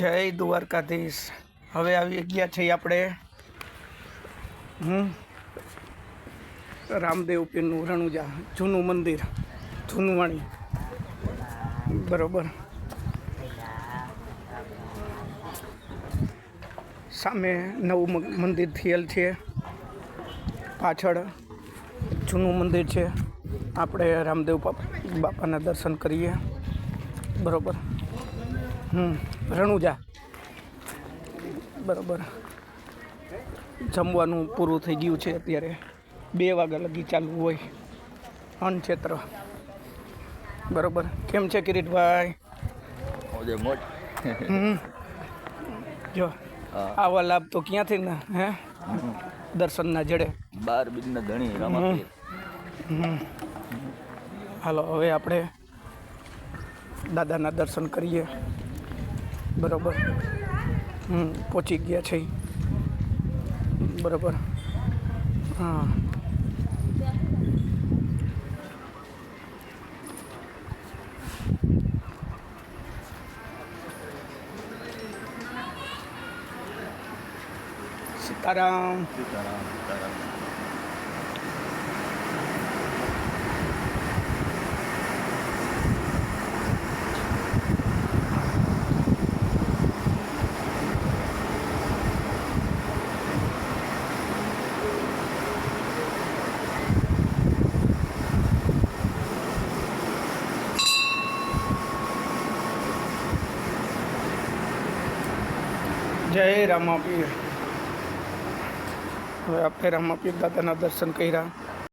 જય દ્વારકાધીશ. હવે આવી ગયા છીએ આપણે, હમ રામદેવ પીરનું રણુજા, જૂનું મંદિર, જૂનું બરોબર. સામે નવું મંદિર થયેલ છે. પાછળ જૂનું મંદિર છે. આપણે રામદેવ બાપ- બાપાના દર્શન કરીએ. બરોબર. હમ રણુજા. બરોબર. જમવાનું પૂરું થઈ ગયું છે અત્યારે. બે વાગ્યા લગી ચાલુ હોય. અનક્ષેત્ર બરોબર. કેમ છે કિરીટભાઈ? જો આવા લાભ તો ક્યાંથી ને હે? દર્શનના જડે. બાર બીજના ધણી હાલો હવે આપણે દાદાના દર્શન કરીએ. બરોબર. પહોંચી ગયા છે. બરાબર. હા. સીતારામ. સીતારામ સીતારામ. જય રામાપીર. હવે આપણે રામાપીર દાદાના દર્શન કર્યા.